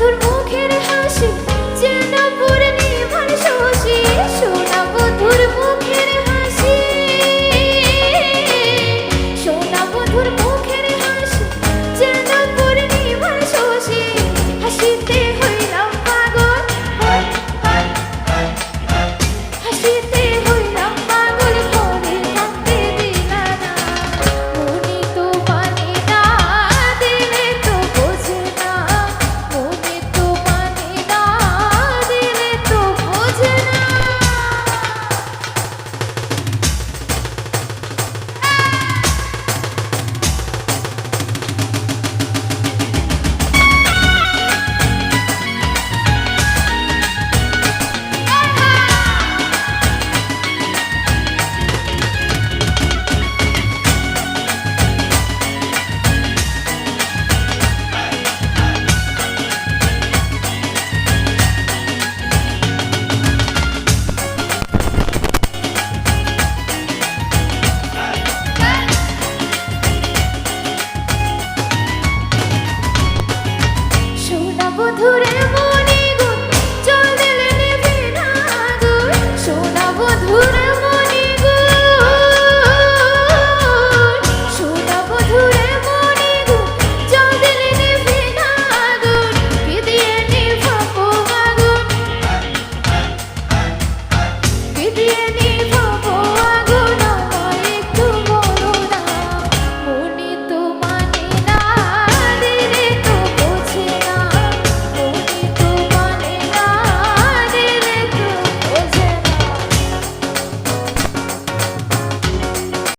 dur বধুরে মনে গো চল দিলে নেবে না গো, সোনা বধুরে মনে গো। সোনা বধুরে মনে গো চল দিলে নেবে না গো পিদিয়ে নিভাবো গো। পিদিয়ে